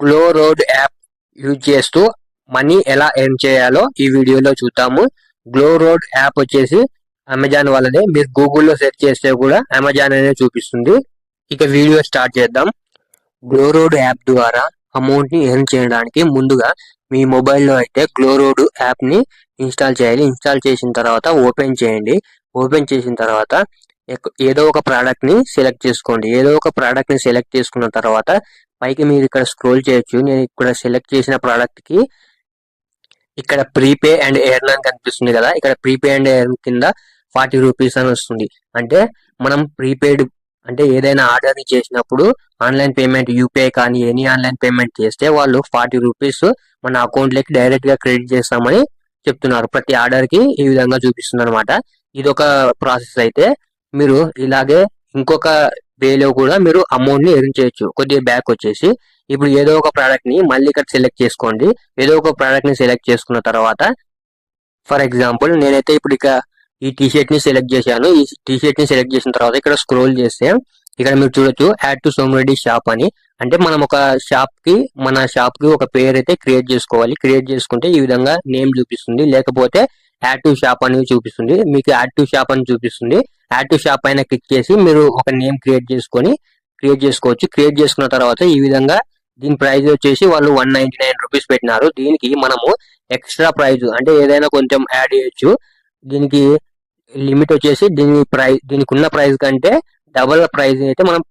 Glow road app use చేస్తూ money ఎలా earn చేయాలో ఈ వీడియోలో చూద్దాము. గ్లో రోడ్ యాప్ వచ్చేసి అమెజాన్ వల్లనే మీరు గూగుల్లో సెర్చ్ చేస్తే కూడా అమెజాన్ అనేది చూపిస్తుంది. ఇక వీడియో స్టార్ట్ చేద్దాం. గ్లో రోడ్ యాప్ ద్వారా అమౌంట్ని ఎర్న్ చేయడానికి ముందుగా మీ మొబైల్లో అయితే గ్లో రోడ్ యాప్ని ఇన్స్టాల్ చేయాలి. ఇన్స్టాల్ చేసిన తర్వాత ఓపెన్ చేయండి. ఓపెన్ చేసిన తర్వాత ఏదో ఒక ప్రోడక్ట్ని సెలెక్ట్ చేసుకోండి. ఏదో ఒక ప్రోడక్ట్ని సెలెక్ట్ చేసుకున్న తర్వాత పైకి మీరు ఇక్కడ స్క్రోల్ చేయొచ్చు. నేను ఇక్కడ సెలెక్ట్ చేసిన ప్రోడక్ట్కి ఇక్కడ ప్రీపే అండ్ ఎర్న్ అని కనిపిస్తుంది కదా. ఇక్కడ ప్రీపే అండ్ ఎర్న్ కింద ఫార్టీ రూపీస్ అని వస్తుంది. అంటే మనం ప్రీపెయిడ్ అంటే ఏదైనా ఆర్డర్ చేసినప్పుడు ఆన్లైన్ పేమెంట్ యూపీఐ కానీ ఎనీ ఆన్లైన్ పేమెంట్ చేస్తే వాళ్ళు ఫార్టీ రూపీస్ మన అకౌంట్ డైరెక్ట్గా డైరెక్ట్గా క్రెడిట్ చేస్తామని చెప్తున్నారు. ప్రతి ఆర్డర్కి ఈ విధంగా చూపిస్తుంది అనమాట ఇది ఒక ప్రాసెస్ అయితే మీరు ఇలాగే ఇంకొక వేలో కూడా మీరు అమౌంట్ని ఎర్న్ చేయొచ్చు. కొద్దిగా బ్యాక్ వచ్చేసి. ఇప్పుడు ఏదో ఒక ప్రోడక్ట్ని మళ్ళీ ఇక్కడ సెలెక్ట్ చేసుకోండి. ఏదో ఒక ప్రోడక్ట్ని సెలెక్ట్ చేసుకున్న తర్వాత ఫర్ ఎగ్జాంపుల్ నేనైతే ఇప్పుడు ఇక ఈ టీ ని సెలెక్ట్ చేశాను. ఈ టీ ని సెలెక్ట్ చేసిన తర్వాత ఇక్కడ స్క్రోల్ చేస్తే ఇక్కడ మీరు చూడొచ్చు యాడ్ టు సోమరెడ్డి షాప్ అని. అంటే మనం ఒక షాప్కి మన షాప్కి ఒక పేరు అయితే క్రియేట్ చేసుకోవాలి. క్రియేట్ చేసుకుంటే ఈ విధంగా నేమ్ చూపిస్తుంది. లేకపోతే యాక్టివ్ షాప్ అని చూపిస్తుంది. మీకు యాక్టివ్ షాప్ అని చూపిస్తుంది. యాక్టివ్ షాప్ పైన క్లిక్ చేసి మీరు ఒక నేమ్ క్రియేట్ చేసుకొని క్రియేట్ చేసుకోవచ్చు. క్రియేట్ చేసుకున్న తర్వాత ఈ విధంగా దీని ప్రైజ్ వచ్చేసి వాళ్ళు వన్ నైన్టీ నైన్ రూపీస్ పెట్టినారు. దీనికి మనము ఎక్స్ట్రా ప్రైజ్ అంటే ఏదైనా కొంచెం యాడ్ చేయొచ్చు. దీనికి లిమిట్ వచ్చేసి దీని ప్రైజ్ దీనికి ఉన్న ప్రైస్ కంటే డబల్ ప్రైస్ అయితే మనం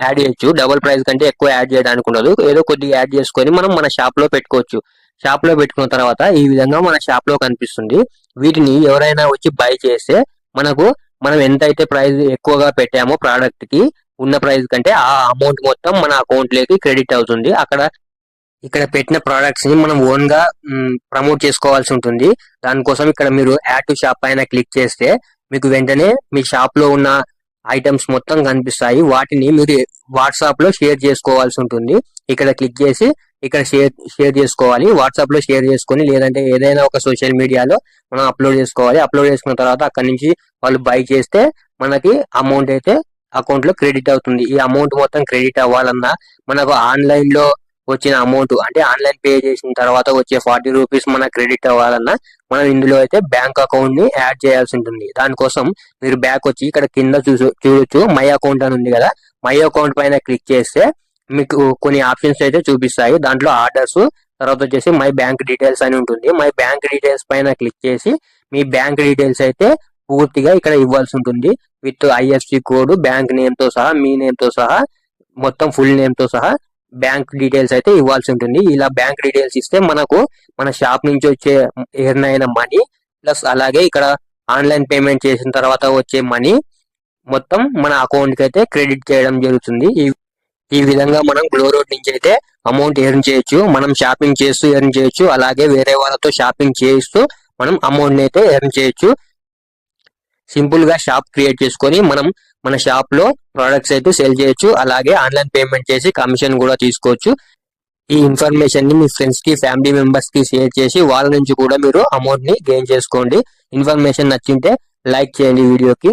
యాడ్ చేయొచ్చు. డబల్ ప్రైజ్ కంటే ఎక్కువ యాడ్ చేయడానికి ఉండదు. ఏదో కొద్దిగా యాడ్ చేసుకొని మనం మన షాప్లో పెట్టుకోవచ్చు. షాప్లో పెట్టుకున్న తర్వాత ఈ విధంగా మన షాప్లో కనిపిస్తుంది. వీటిని ఎవరైనా వచ్చి బై చేస్తే మనకు మనం ఎంత అయితే ప్రైస్ ఎక్కువగా పెట్టామో ప్రోడక్ట్కి ఉన్న ప్రైస్ కంటే ఆ అమౌంట్ మొత్తం మన అకౌంట్లోకి క్రెడిట్ అవుతుంది. అక్కడ ఇక్కడ పెట్టిన ప్రోడక్ట్స్ని మనం ఓన్గా ప్రమోట్ చేసుకోవాల్సి ఉంటుంది. దానికోసం ఇక్కడ మీరు యాడ్ టు షాప్ పైన క్లిక్ చేస్తే మీకు వెంటనే మీ షాప్లో ఉన్న ఐటమ్స్ మొత్తం కనిపిస్తాయి. వాటిని మీరు వాట్సాప్లో షేర్ చేసుకోవాల్సి ఉంటుంది. ఇక్కడ క్లిక్ చేసి ఇక్కడ షేర్ షేర్ చేసుకోవాలి. వాట్సాప్లో షేర్ చేసుకొని లేదంటే ఏదైనా ఒక సోషల్ మీడియాలో మనం అప్లోడ్ చేసుకోవాలి. అప్లోడ్ చేసుకున్న తర్వాత అక్కడ నుంచి వాళ్ళు బై చేస్తే మనకి అమౌంట్ అయితే అకౌంట్లో క్రెడిట్ అవుతుంది. ఈ అమౌంట్ మొత్తం క్రెడిట్ అవ్వాలన్నా మనకు ఆన్లైన్లో వచ్చిన అమౌంట్ అంటే ఆన్లైన్ పే చేసిన తర్వాత వచ్చే ఫార్టీ రూపీస్ మన క్రెడిట్ అవ్వాలన్నా మనం ఇందులో అయితే బ్యాంక్ అకౌంట్ని యాడ్ చేయాల్సి ఉంటుంది. దానికోసం మీరు బ్యాక్ వచ్చి ఇక్కడ కింద చూసు చూడొచ్చు మై అకౌంట్ అని ఉంది కదా. మై అకౌంట్ పైన క్లిక్ చేస్తే మీకు కొన్ని ఆప్షన్స్ అయితే చూపిస్తాయి. దాంట్లో ఆర్డర్స్ తర్వాత వచ్చేసి మై బ్యాంక్ డీటెయిల్స్ అని ఉంటుంది. మై బ్యాంక్ డీటెయిల్స్ పైన క్లిక్ చేసి మీ బ్యాంక్ డీటెయిల్స్ అయితే పూర్తిగా ఇక్కడ ఇవ్వాల్సి ఉంటుంది. విత్ ఐఎఫ్సి కోడ్ బ్యాంక్ నేమ్తో సహా మీ నేమ్తో సహా మొత్తం ఫుల్ నేమ్తో సహా బ్యాంక్ డీటెయిల్స్ అయితే ఇవ్వాల్సి ఉంటుంది. ఇలా బ్యాంక్ డీటెయిల్స్ ఇస్తే మనకు మన షాప్ నుంచి వచ్చే ఎర్న్ అయిన మనీ ప్లస్ అలాగే ఇక్కడ ఆన్లైన్ పేమెంట్ చేసిన తర్వాత వచ్చే మనీ మొత్తం మన అకౌంట్కి అయితే క్రెడిట్ చేయడం జరుగుతుంది. ఈ ఈ విధంగా మనం గ్లో రోడ్ నుంచి అయితే అమౌంట్ ఎర్న్ చేయొచ్చు. మనం షాపింగ్ చేస్తూ ఎర్న్ చేయొచ్చు. అలాగే వేరే వాళ్ళతో షాపింగ్ చేయిస్తూ మనం అమౌంట్ అయితే ఎర్న్ చేయొచ్చు. సింపుల్గా షాప్ క్రియేట్ చేసుకొని మనం మన షాప్లో ప్రొడక్ట్స్ అయితే సెల్ చేయొచ్చు. అలాగే ఆన్లైన్ పేమెంట్ చేసి కమిషన్ కూడా తీసుకోవచ్చు. ఈ ఇన్ఫర్మేషన్ని మీ ఫ్రెండ్స్కి ఫ్యామిలీ మెంబర్స్కి షేర్ చేసి వాళ్ళ నుంచి కూడా మీరు అమౌంట్ని గెయిన్ చేసుకోండి. ఇన్ఫర్మేషన్ నచ్చింటే లైక్ చేయండి వీడియోకి